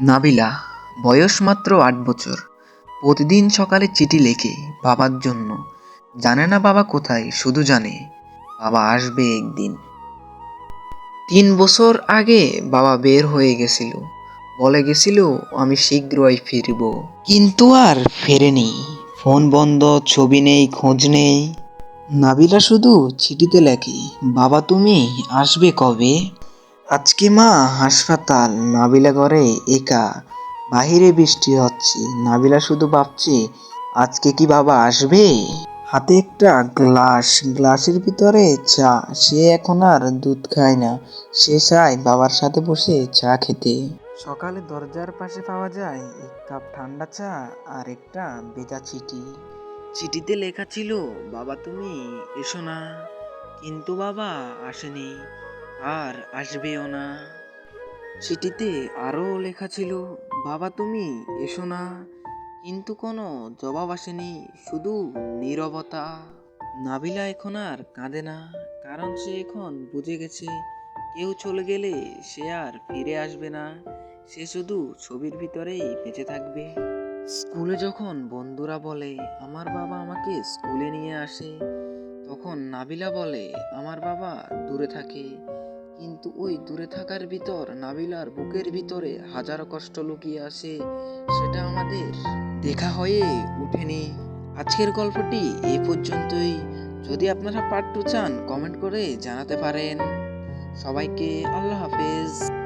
নাবিলা, বয়স মাত্র আট বছর। প্রতিদিন সকালে চিঠি লেখে বাবার জন্য। জানে না বাবা কোথায়, শুধু জানে, বাবা আসবে একদিন। তিন বছর আগে বাবা বের হয়ে গেছিল। বলে গেছিল, আমি শীঘ্রই ফিরব। কিন্তু আর ফেরেনি। ফোন বন্ধ, ছবি নেই, খোঁজ নেই। নাবিলা শুধু চিঠিতে লেখে, বাবা তুমি আসবে কবে? আজকে মা হাসপাতাল, নাবিলা ঘরে একা। বাহিরে বৃষ্টি হচ্ছে, নাবিলা শুধু ভাবছে, আজকে কি বাবা আসবে? হাতে একটা গ্লাস, গ্লাসের ভিতরে চা। সে এখন আর দুধ খায় না। সে চায় বাবার সাথে বসে চা খেতে। সকালে দরজার পাশে পাওয়া যায় এক কাপ ঠান্ডা চা আর একটা বেজা চিঠি। চিঠিতে লেখা ছিল, বাবা তুমি এসো না। কিন্তু বাবা আসেনি। আর আসবেও না। চিঠিতে আরও লেখা ছিল, বাবা তুমি এসো না। কিন্তু কোনো জবাব আসেনি, শুধু নীরবতা। নাবিলা এখন আর কাঁদে না, কারণ সে এখন বুঝে গেছে, কেউ চলে গেলে সে আর ফিরে আসবে না। সে শুধু ছবির ভিতরেই বেঁচে থাকবে। স্কুলে যখন বন্ধুরা বলে, আমার বাবা আমাকে স্কুলে নিয়ে আসে, তখন নাবিলা বলে, আমার বাবা দূরে থাকে। কিন্তু ওই দূরে থাকার ভিতর নাবিলার বুকের ভিতরে হাজারো কষ্ট লুকিয়ে আসে, সেটা আমাদের দেখা হয়ে ওঠেনি। আজকের গল্পটি এ পর্যন্তই। যদি আপনারা পার্ট টু চান কমেন্ট করে জানাতে পারেন। সবাইকে আল্লাহ হাফেজ।